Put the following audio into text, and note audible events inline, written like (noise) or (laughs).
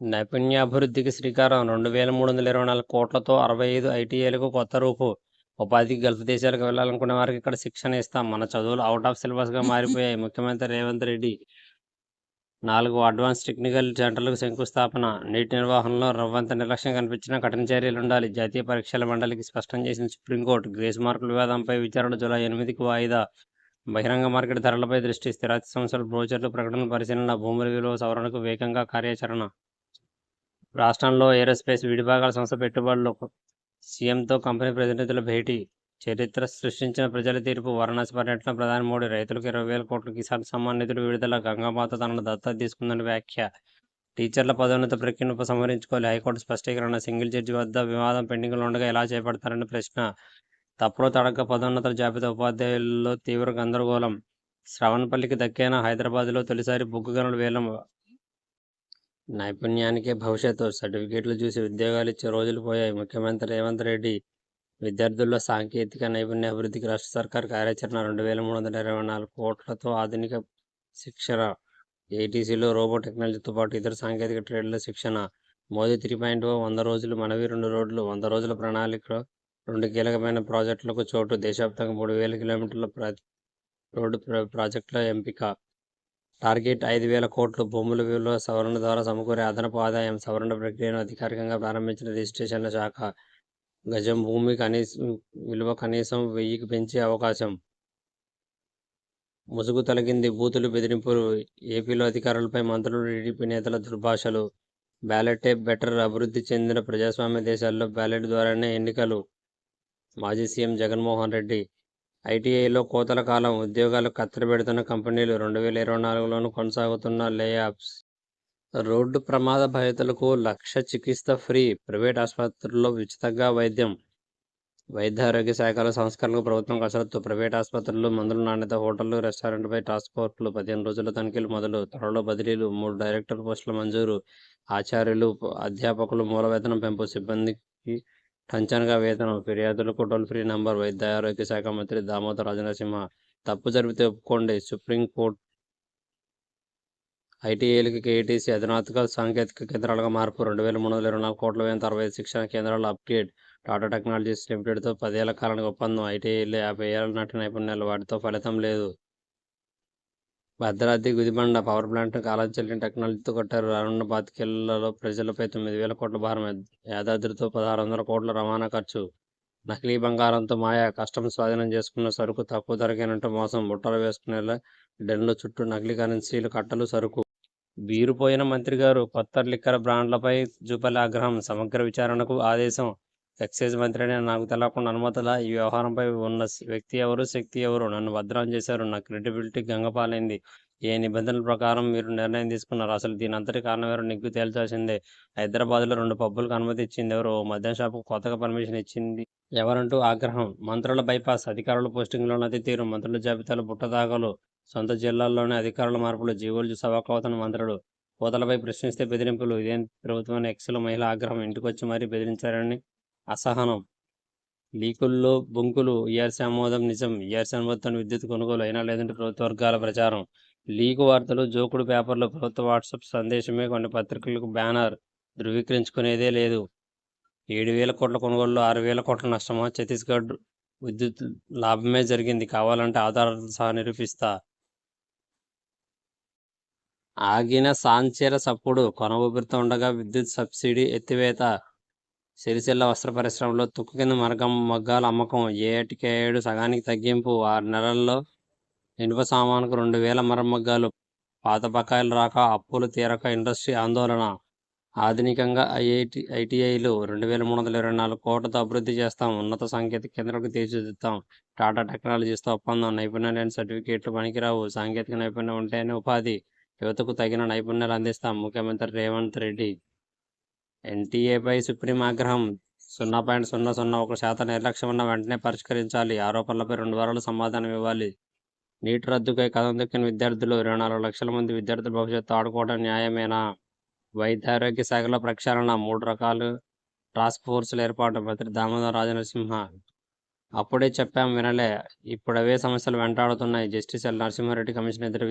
నైపుణ్యాభివృద్ధికి శ్రీకారం. రెండు వేల మూడు వందల ఇరవై నాలుగు కోట్లతో అరవై ఐదు ఐటీఐలకు కొత్త రూపు. ఉపాధికి గల్ఫ్ దేశాలకు వెళ్ళాలనుకునే వారికి ఇక్కడ శిక్షణ ఇస్తాం. మన చదువులు అవుట్ ఆఫ్ సిలబస్గా మారిపోయాయి. (laughs) ముఖ్యమంత్రి రేవంత్ రెడ్డి నాలుగు అడ్వాన్స్ టెక్నికల్ సెంటర్లకు శంకుస్థాపన. నీటి నిర్వహణలో రవ్వంత నిర్లక్ష్యం కనిపించినా కఠిన చర్యలు ఉండాలి. జాతీయ పరీక్షల మండలికి స్పష్టం చేసిన సుప్రీంకోర్టు గ్రేస్ మార్కుల వివాదంపై విచారణ జూలై ఎనిమిదికి వాయిదా. బహిరంగ మార్కెట్ ధరలపై దృష్టి. స్థిరాస్తి సంస్థల బ్రోచర్లు ప్రకటనల పరిశీలన. భూముల విలువ సవరణకు వేగంగా కార్యాచరణ. రాష్ట్రంలో ఏరోస్పేస్ విడిభాగాల సంస్థ పెట్టుబడులకు సీఎంతో కంపెనీ ప్రతినిధుల భేటీ. చరిత్ర సృష్టించిన ప్రజల తీర్పు వారణాసి పర్యటన ప్రధాని మోడీ రైతులకు ఇరవై వేల కోట్ల కిసాన్ సమ్మాన్ నిధులు విడుదల గంగామాత తనను దత్తత తీసుకుందని వ్యాఖ్య. టీచర్ల పదోన్నత ప్రక్రియను ఉపసంహరించుకోవాలి. హైకోర్టు స్పష్టీకరణ సింగిల్ జడ్జి వద్ద వివాదం పెండింగ్లో ఉండగా ఎలా చేపడతారని ప్రశ్న. తప్పులో తడక పదోన్నతుల జాబితా ఉపాధ్యాయుల్లో తీవ్ర గందరగోళం. శ్రవణపల్లికి దక్కైన హైదరాబాద్లో తొలిసారి బొగ్గు గనుల వేలం నైపుణ్యానికే భవిష్యత్తు. సర్టిఫికేట్లు చూసి ఉద్యోగాలు ఇచ్చే రోజులు పోయాయి. ముఖ్యమంత్రి రేవంత్ రెడ్డి విద్యార్థుల్లో సాంకేతిక నైపుణ్య అభివృద్ధికి రాష్ట్ర సర్కార్ కార్యాచరణ రెండు వేల మూడు వందల ఇరవై నాలుగు కోట్లతో ఆధునిక శిక్షణ ఏటీసీలో రోబో టెక్నాలజీతో పాటు ఇతర సాంకేతిక ట్రేడ్ల శిక్షణ మోదీ త్రీ పాయింట్ ఓ వంద రోజులు మనవి రెండు రోడ్లు వంద రోజుల ప్రణాళిక రెండు కీలకమైన ప్రాజెక్టులకు చోటు దేశవ్యాప్తంగా మూడు వేల కిలోమీటర్ల ప్ర రోడ్డు ప్రాజెక్టుల ఎంపిక. టార్గెట్ ఐదు వేల కోట్లు. భూముల విలువ సవరణ ద్వారా సమకూరే అదనపు ఆదాయం సవరణ ప్రక్రియను అధికారికంగా ప్రారంభించిన రిజిస్ట్రేషన్ల శాఖ. గజం భూమి కనీసం విలువ కనీసం వెయ్యికి పెంచే అవకాశం. ముసుగు తొలగింది. బూతులు బెదిరింపులు. ఏపీలో అధికారులపై మంత్రులు టీడీపీ నేతల దుర్భాషలు. బ్యాలెటే బెటర్ అభివృద్ధి చెందిన ప్రజాస్వామ్య దేశాల్లో బ్యాలెట్ ద్వారానే ఎన్నికలు. మాజీ సీఎం జగన్మోహన్ రెడ్డి ఐటీఐలో కోతల కాలం ఉద్యోగాలు కత్తెరబెడుతున్న కంపెనీలు రెండు వేల ఇరవై నాలుగులోనూ కొనసాగుతున్న లేఆఫ్స్ రోడ్డు ప్రమాద బాధితులకు లక్ష చికిత్స ఫ్రీ ప్రైవేట్ ఆసుపత్రుల్లో ఉచితంగా వైద్యం. వైద్య ఆరోగ్య శాఖల సంస్కరణకు ప్రభుత్వం కసరత్తు ప్రైవేట్ ఆసుపత్రులు మందుల నాణ్యత హోటళ్ళు రెస్టారెంట్పై టాస్క్ ఫోర్స్లు పదిహేను రోజుల తనిఖీలు మొదలు త్వరలో బదిలీలు మూడు డైరెక్టర్ పోస్టుల మంజూరు ఆచార్యులు అధ్యాపకులు మూల వేతనం పెంపు సిబ్బందికి టంచనగా వేతనం ఫిర్యాదులకు టోల్ ఫ్రీ నంబర్ వైద్య ఆరోగ్య శాఖ మంత్రి దామోదర్ రాజనరసింహ తప్పు జరిపితే ఒప్పుకోండి. సుప్రీంకోర్టు ఐటీఐలకి కేటీసీ అధునాతక సాంకేతిక కేంద్రాలుగా మార్పు. రెండు వేల మూడు వందల ఇరవై నాలుగు కోట్ల వేల అరవై శిక్షణ కేంద్రాల అప్గ్రేడ్. టాటా టెక్నాలజీస్ లిమిటెడ్తో పదేళ్ళ కాలానికి ఒప్పందం. ఐటీఐలు యాభై ఏళ్ళ నాటి నైపుణ్యాలు వాటితో ఫలితం లేదు. భద్రాద్రి గుదిబండ పవర్ ప్లాంట్ కాలం చెల్లిన టెక్నాలజీతో కట్టారు. రానున్న పాతికేళ్ళలో ప్రజలపై తొమ్మిది వేల కోట్ల భారం యాదాద్రితో పదహారు వందల కోట్ల రవాణా ఖర్చు. నకిలీ బంగారంతో మాయా కష్టం స్వాధీనం చేసుకున్న సరుకు తక్కువ ధరకేనంటూ మోసం. బుట్టలు వేసుకునేలా డెన్ల చుట్టూ నకిలీ కరెన్సీలు కట్టలు సరుకు. బీరుపోయిన మంత్రి గారు కొత్త లిక్కర్ బ్రాండ్లపై చూపలే ఆగ్రహం. సమగ్ర విచారణకు ఆదేశం ఎక్సైజ్ మంత్రి అని నాకు తెలపకుండా అనుమతుల ఈ వ్యవహారంపై ఉన్న వ్యక్తి ఎవరు శక్తి ఎవరు? నన్ను భద్రం చేశారు. నా క్రెడిబిలిటీ గంగపాలైంది. ఏ నిబంధనల ప్రకారం మీరు నిర్ణయం తీసుకున్నారు అసలు దీని అంతటి కారణం ఎవరు నిగ్గు తేల్చాల్సిందే. హైదరాబాద్లో రెండు పబ్బులకు అనుమతి ఇచ్చింది ఎవరు ఓ మద్యం షాపుకు కొత్తగా పర్మిషన్ ఇచ్చింది ఎవరంటూ ఆగ్రహం. మంత్రుల బైపాస్ అధికారుల పోస్టింగ్లో నది తీరు మంత్రుల జాబితాలో బుట్టదాగలు సొంత జిల్లాల్లోనే అధికారుల మార్పులు జీవోలు చూసి మంత్రులు. కోతలపై ప్రశ్నిస్తే బెదిరింపులు ఇదేం ప్రభుత్వం ఎక్స్లో మహిళ ఆగ్రహం ఇంటికొచ్చి మరీ బెదిరించారని అసహనం. లీకుల్లో బొంకులు ఈఆర్సీ ఆమోదం నిజం. ఈఆర్సీ అనుమతితో విద్యుత్ కొనుగోలు అయినా లేదంటే ప్రభుత్వ వర్గాల ప్రచారం. లీకు వార్తలు జోకుడు పేపర్లు ప్రభుత్వ వాట్సాప్ సందేశమే కొన్ని పత్రికలకు బ్యానర్. ధృవీకరించుకునేదే లేదు. ఏడు వేల కోట్ల కొనుగోలులో ఆరు వేల కోట్ల నష్టమా? ఛత్తీస్గఢ్ విద్యుత్ లాభమే జరిగింది. కావాలంటే ఆధారాలతో సహా నిరూపిస్తా. ఆగిన సాంచేర సప్పుడు. కొన ఉండగా విద్యుత్ సబ్సిడీ ఎత్తివేత. సిరిసిల్ల వస్త్ర పరిశ్రమలో తుక్కు కింద మరగం మగ్గాల అమ్మకం ఏటికి ఏడు సగానికి తగ్గింపు ఆరు నెలల్లో ఇనుప సామానుకు రెండు వేల మరమగ్గాలు పాత బకాయిలు రాక అప్పులు తీరక ఇండస్ట్రీ ఆందోళన ఆధునికంగా ఐఐటి ఐటీఐలు రెండు వేల మూడు వందల ఇరవై నాలుగు కోట్లతో అభివృద్ధి చేస్తాం ఉన్నత సాంకేతిక కేంద్రాలకు తీర్చిదిద్దాం టాటా టెక్నాలజీస్తో ఒప్పందం నైపుణ్యం లేని సర్టిఫికేట్లు పనికిరావు సాంకేతిక నైపుణ్యం ఉంటేనే ఉపాధి యువతకు తగిన నైపుణ్యాలు అందిస్తాం ముఖ్యమంత్రి రేవంత్ రెడ్డి. ఎన్టీఏపై సుప్రీం ఆగ్రహం సున్నా పాయింట్ సున్నా సున్నా ఒక శాతం నిర్లక్ష్యం ఉన్న వెంటనే పరిష్కరించాలి. ఆరోపణలపై రెండు వారాలు సమాధానం ఇవ్వాలి. నీటి రద్దుకై కథం దొక్కిన విద్యార్థులు ఇరవై నాలుగు లక్షల మంది విద్యార్థుల భవిష్యత్తు ఆడుకోవడం న్యాయమేనా? వైద్య ఆరోగ్య శాఖలో ప్రక్షాళన మూడు రకాలు. టాస్క్ ఫోర్సులు ఏర్పాటు మంత్రి దామోదర్ రాజనరసింహ. అప్పుడే చెప్పాం వినలే. ఇప్పుడు అవే సమస్యలు వెంటాడుతున్నాయి. జస్టిస్ ఎల్ నరసింహారెడ్డి కమిషన్ ఎదురు